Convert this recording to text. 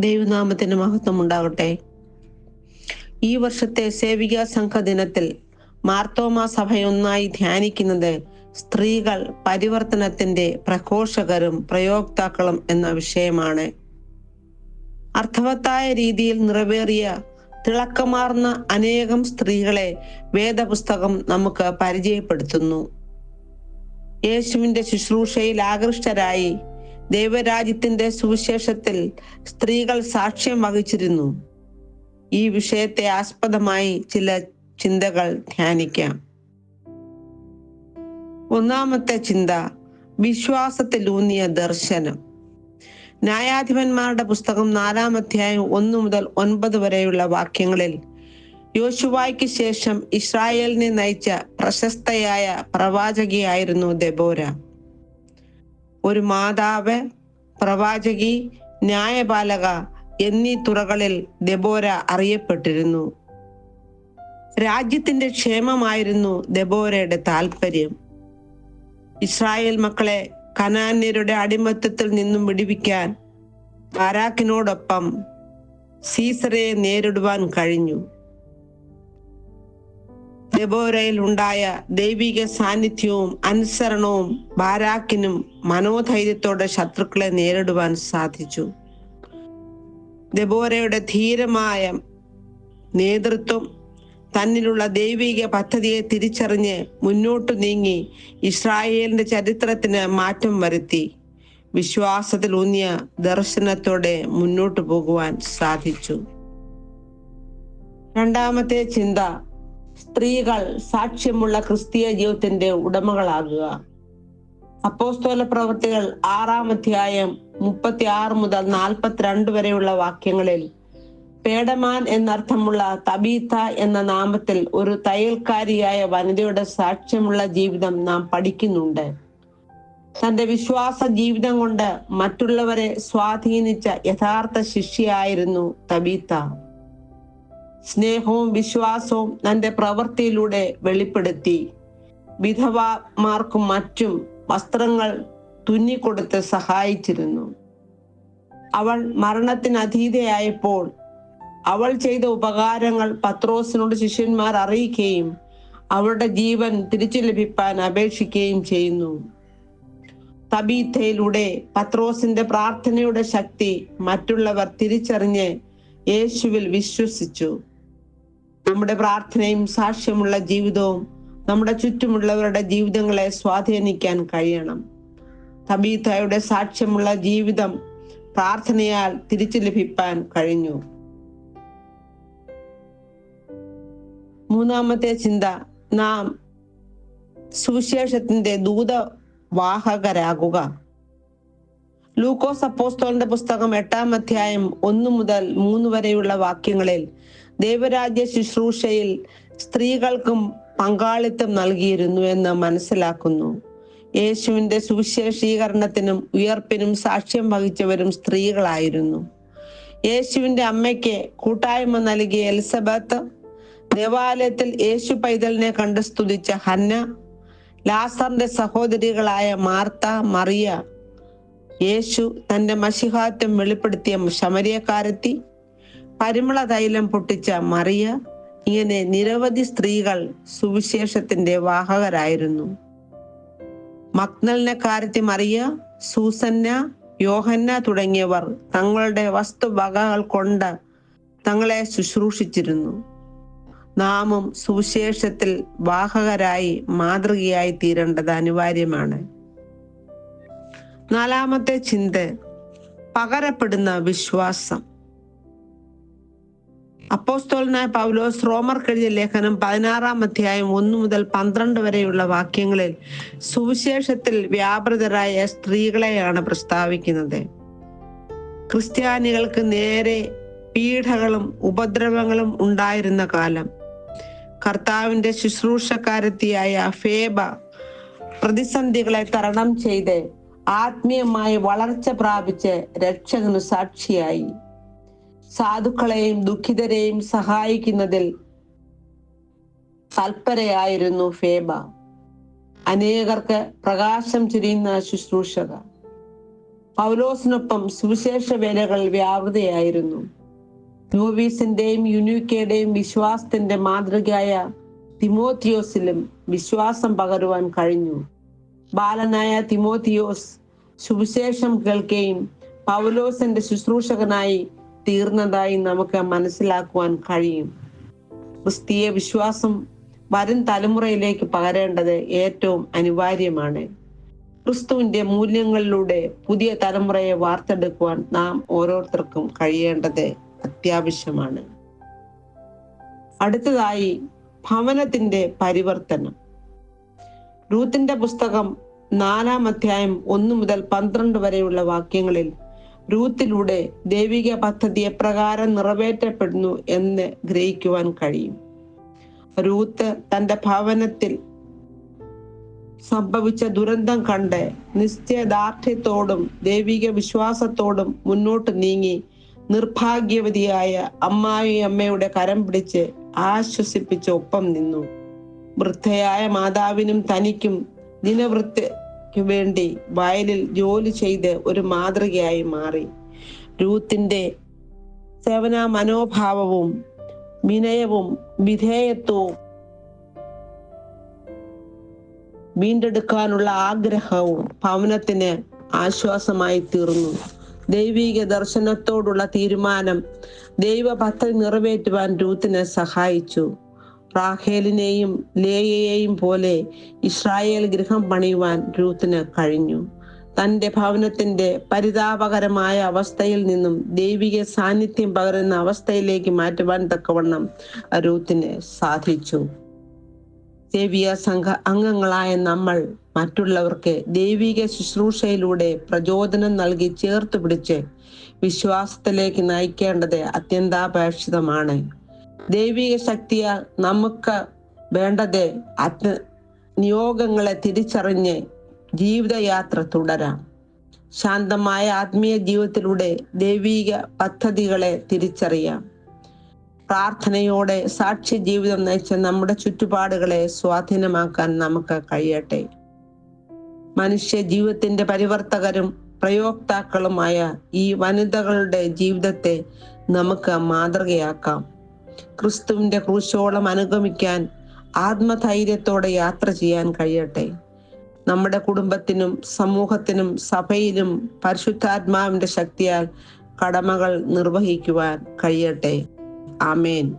ദൈവനാമത്തിന് മഹത്വം ഉണ്ടാകട്ടെ. ഈ വർഷത്തെ സേവിക സംഘ ദിനത്തിൽ മാർത്തോമ സഭയൊന്നായി ധ്യാനിക്കുന്നത് സ്ത്രീകൾ പരിവർത്തനത്തിന്റെ പ്രഘോഷകരും പ്രയോക്താക്കളും എന്ന വിഷയമാണ്. അർത്ഥവത്തായ രീതിയിൽ നിറവേറിയ തിളക്കമാർന്ന അനേകം സ്ത്രീകളെ വേദപുസ്തകം നമുക്ക് പരിചയപ്പെടുത്തുന്നു. യേശുവിന്റെ ശുശ്രൂഷയിൽ ആകൃഷ്ടരായി ദൈവരാജ്യത്തിന്റെ സുവിശേഷത്തിൽ സ്ത്രീകൾ സാക്ഷ്യം വഹിച്ചിരുന്നു. ഈ വിഷയത്തെ ആസ്പദമായി ചില ചിന്തകൾ ധ്യാനിക്കാം. ഒന്നാമത്തെ ചിന്ത വിശ്വാസത്തിലൂന്നിയ ദർശനം. ന്യായാധിപന്മാരുടെ പുസ്തകം നാലാം അധ്യായം ഒന്നു മുതൽ ഒൻപത് വരെയുള്ള വാക്യങ്ങളിൽ യോശുവായ്ക്ക് ശേഷം ഇസ്രായേലിനെ നയിച്ച പ്രശസ്തയായ പ്രവാചകിയായിരുന്നു ദെബോര. ഒരു മാതാവ് പ്രവാചകി ന്യായപാലക എന്നീ തുറകളിൽ ദബോര അറിയപ്പെട്ടിരുന്നു. രാജ്യത്തിന്റെ ക്ഷേമമായിരുന്നു ദബോരയുടെ താല്പര്യം ഇസ്രായേൽ മക്കളെ കനാന്യരുടെ അടിമത്തത്തിൽ നിന്നും വിടിവിക്കാൻ ബാരാക്കിനോടൊപ്പം സീസറയെ നേരിടുവാൻ കഴിഞ്ഞു. ദെബോരയിൽ ഉണ്ടായ ദൈവിക സാന്നിധ്യവും അനുസരണവും ബാരാക്കിനും മനോധൈര്യത്തോടെ ശത്രുക്കളെ നേരിടുവാൻ സാധിച്ചു. ദെബോരയുടെ ധീരമായ നേതൃത്വം തന്നിലുള്ള ദൈവിക പദ്ധതിയെ തിരിച്ചറിഞ്ഞ് മുന്നോട്ടു നീങ്ങി ഇസ്രായേലിന്റെ ചരിത്രത്തിന് മാറ്റം വരുത്തി. വിശ്വാസത്തിൽ ഊന്നിയ ദർശനത്തോടെ മുന്നോട്ടു പോകുവാൻ സാധിച്ചു. രണ്ടാമത്തെ ചിന്ത സ്ത്രീകൾ സാക്ഷ്യമുള്ള ക്രിസ്തീയ ജീവിതത്തിന്റെ ഉടമകളാകുക. അപ്പോസ്തോല പ്രവൃത്തികൾ ആറാം അധ്യായം മുപ്പത്തി ആറ് മുതൽ നാൽപ്പത്തിരണ്ട് വരെയുള്ള വാക്യങ്ങളിൽ പേടമാൻ എന്നർത്ഥമുള്ള തബീത്ത എന്ന നാമത്തിൽ ഒരു തയ്യൽക്കാരിയായ വനിതയുടെ സാക്ഷ്യമുള്ള ജീവിതം നാം പഠിക്കുന്നുണ്ട്. തന്റെ വിശ്വാസ ജീവിതം കൊണ്ട് മറ്റുള്ളവരെ സ്വാധീനിച്ച യഥാർത്ഥ ശിഷ്യയായിരുന്നു തബീത്ത. സ്നേഹവും വിശ്വാസവും തന്റെ പ്രവൃത്തിയിലൂടെ വെളിപ്പെടുത്തി. വിധവമാർക്കും മറ്റും വസ്ത്രങ്ങൾ തുന്നിക്കൊടുത്ത് സഹായിച്ചിരുന്നു. അവൾ മരണത്തിനതീതയായപ്പോൾ അവൾ ചെയ്ത ഉപകാരങ്ങൾ പത്രോസിനോട് ശിഷ്യന്മാർ അറിയിക്കുകയും അവളുടെ ജീവൻ തിരിച്ചു ലഭിപ്പാൻ അപേക്ഷിക്കുകയും ചെയ്യുന്നു. തബീത്തയിലൂടെ പത്രോസിന്റെ പ്രാർത്ഥനയുടെ ശക്തി മറ്റുള്ളവർ തിരിച്ചറിഞ്ഞ് യേശുവിൽ വിശ്വസിച്ചു. നമ്മുടെ പ്രാർത്ഥനയും സാക്ഷ്യമുള്ള ജീവിതവും നമ്മുടെ ചുറ്റുമുള്ളവരുടെ ജീവിതങ്ങളെ സ്വാധീനിക്കാൻ കഴിയണം. തബീത്തയുടെ സാക്ഷ്യമുള്ള ജീവിതം പ്രാർത്ഥനയാൽ തിരിച്ചു ലഭിപ്പാൻ കഴിഞ്ഞു. മൂന്നാമത്തെ ചിന്ത നാം സുവിശേഷത്തിന്റെ ദൂതവാഹകരാകുക. ലൂക്കോസ് അപ്പോസ്തോലിന്റെ പുസ്തകം എട്ടാം അധ്യായം ഒന്ന് മുതൽ മൂന്ന് വരെയുള്ള വാക്യങ്ങളിൽ ദൈവരാജ്യ ശുശ്രൂഷയിൽ സ്ത്രീകൾക്കും പങ്കാളിത്തം നൽകിയിരുന്നു എന്ന് മനസ്സിലാക്കുന്നു. യേശുവിന്റെ സുവിശേഷീകരണത്തിനും ഉയർപ്പിനും സാക്ഷ്യം വഹിച്ചവരും സ്ത്രീകളായിരുന്നു. യേശുവിന്റെ അമ്മയ്ക്ക് കൂട്ടായ്മ നൽകിയ എലിസബത്ത് ദേവാലയത്തിൽ യേശു പൈതലിനെ കണ്ട് സ്തുതിച്ച ഹന്ന ലാസറിന്റെ സഹോദരികളായ മാർത്ത മറിയ യേശു തന്റെ മഷിഹാത്യം വെളിപ്പെടുത്തിയ ശമരിയക്കാരത്തി പരിമള തൈലം പൊട്ടിച്ച മറിയ ഇങ്ങനെ നിരവധി സ്ത്രീകൾ സുവിശേഷത്തിന്റെ വാഹകരായിരുന്നു. മക്നലിനെക്കാരത്തി മറിയ സൂസന്ന യോഹന്ന തുടങ്ങിയവർ തങ്ങളുടെ വസ്തുവകകൾ കൊണ്ട് തങ്ങളെ ശുശ്രൂഷിച്ചിരുന്നു. നാമും സുവിശേഷത്തിൽ വാഹകരായി മാതൃകയായി തീരേണ്ടത് അനിവാര്യമാണ്. നാലാമത്തെ ചിന്ത പകരപ്പെടുന്ന വിശ്വാസം. അപ്പോസ്തോലനായ പൗലോസ് റോമർക്കെഴുതിയ ലേഖനം പതിനാറാം അധ്യായം ഒന്ന് മുതൽ പന്ത്രണ്ട് വരെയുള്ള വാക്യങ്ങളിൽ സുവിശേഷത്തിൽ വ്യാപൃതരായ സ്ത്രീകളെയാണ് പ്രസ്താവിക്കുന്നത്. ക്രിസ്ത്യാനികൾക്ക് നേരെ പീഡകളും ഉപദ്രവങ്ങളും ഉണ്ടായിരുന്ന കാലം. കർത്താവിന്റെ ശുശ്രൂഷക്കാരത്തിയായ ഫേബ പ്രതിസന്ധികളെ തരണം ചെയ്ത് ആത്മീയമായി വളർച്ച പ്രാപിച്ച് രക്ഷകന് സാക്ഷിയായി. സാധുക്കളെയും ദുഃഖിതരെയും സഹായിക്കുന്നതിൽ തൽപരയായിരുന്നു ഫേബ. അനേകർക്ക് പ്രകാശം ചുരിയുന്ന ശുശ്രൂഷക. പൗലോസിനൊപ്പം സുവിശേഷ വേലകൾ വ്യാപൃതയായിരുന്നു. നോവീസിന്റെയും യുനൂക്കയുടെയും വിശ്വാസത്തിന്റെ മാതൃകയായ തിമോത്തിയോസിലും വിശ്വാസം പകരുവാൻ കഴിഞ്ഞു. ബാലനായ തിമോത്തിയോസ് സുവിശേഷം കേൾക്കുകയും പൗലോസിന്റെ ശുശ്രൂഷകനായി തീർന്നതായി നമുക്ക് മനസ്സിലാക്കുവാൻ കഴിയും. ക്രിസ്തീയ വിശ്വാസം വരും തലമുറയിലേക്ക് പകരേണ്ടത് ഏറ്റവും അനിവാര്യമാണ്. ക്രിസ്തുവിന്റെ മൂല്യങ്ങളിലൂടെ പുതിയ തലമുറയെ വാർത്തെടുക്കുവാൻ നാം ഓരോരുത്തർക്കും കഴിയേണ്ടത് അത്യാവശ്യമാണ്. അടുത്തതായി ഭവനത്തിന്റെ പരിവർത്തനം. റൂത്തിന്റെ പുസ്തകം നാലാം അധ്യായം ഒന്ന് മുതൽ പന്ത്രണ്ട് വരെയുള്ള വാക്യങ്ങളിൽ റൂത്തിലൂടെ ദൈവിക പദ്ധതി എപ്രകാരം നിറവേറ്റപ്പെടുന്നു എന്ന് ഗ്രഹിക്കുവാൻ കഴിയും. രൂത്ത് തന്റെ ഭവനത്തിൽ സംഭവിച്ച ദുരന്തം കണ്ട് നിശ്ചയദാർഢ്യത്തോടും ദൈവിക വിശ്വാസത്തോടും മുന്നോട്ട് നീങ്ങി നിർഭാഗ്യവതിയായ അമ്മായി അമ്മയുടെ കരം പിടിച്ച് ആശ്വസിപ്പിച്ച് ഒപ്പം നിന്നു. വൃദ്ധയായ മാതാവിനും തനിക്കും ദിനവൃത്തിക്ക് വേണ്ടി വയലിൽ ജോലി ചെയ്ത് ഒരു മാതൃകയായി മാറി. രൂത്തിന്റെ സേവന മനോഭാവവും വിനയവും വിധേയത്വവും വീണ്ടെടുക്കാനുള്ള ആഗ്രഹവും ഭവനത്തിന് ആശ്വാസമായി തീർന്നു. ദൈവിക ദർശനത്തോടുള്ള തീരുമാനം ദൈവഭക്തി നിറവേറ്റുവാൻ രൂത്തിനെ സഹായിച്ചു. റാഹേലിനെയും ലേയയെയും പോലെ ഇസ്രായേൽ ഗൃഹം പണിയുവാൻ രൂത്തിന് കഴിഞ്ഞു. തന്റെ ഭവനത്തിന്റെ പരിതാപകരമായ അവസ്ഥയിൽ നിന്നും ദൈവിക സാന്നിധ്യം പകരുന്ന അവസ്ഥയിലേക്ക് മാറ്റുവാൻ തക്കവണ്ണം രൂത്തിന് സാധിച്ചു. സേവിയ സംഘ അംഗങ്ങളായ നമ്മൾ മറ്റുള്ളവർക്ക് ദൈവിക ശുശ്രൂഷയിലൂടെ പ്രചോദനം നൽകി ചേർത്ത് പിടിച്ച് വിശ്വാസത്തിലേക്ക് നയിക്കേണ്ടത് അത്യന്താപേക്ഷിതമാണ്. ദൈവിക ശക്തിയാൽ നമുക്ക് വേണ്ടത് അത് നിയോഗങ്ങളെ തിരിച്ചറിഞ്ഞ് ജീവിതയാത്ര തുടരാം. ശാന്തമായ ആത്മീയ ജീവിതത്തിലൂടെ ദൈവിക പദ്ധതികളെ തിരിച്ചറിയാം. പ്രാർത്ഥനയോടെ സാക്ഷി ജീവിതം നയിച്ച നമ്മുടെ ചുറ്റുപാടുകളെ സ്വാധീനമാക്കാൻ നമുക്ക് കഴിയട്ടെ. മനുഷ്യ ജീവിതത്തിന്റെ പരിവർത്തകരും പ്രയോക്താക്കളുമായ ഈ വനിതകളുടെ ജീവിതത്തെ നമുക്ക് മാതൃകയാക്കാം. ക്രിസ്തുവിന്റെ ക്രൂശോളം അനുഗമിക്കാൻ ആത്മധൈര്യത്തോടെ യാത്ര ചെയ്യാൻ കഴിയട്ടെ. നമ്മുടെ കുടുംബത്തിനും സമൂഹത്തിനും സഭയിലും പരിശുദ്ധാത്മാവിന്റെ ശക്തിയാൽ കടമകൾ നിർവഹിക്കുവാൻ കഴിയട്ടെ. ആമേൻ.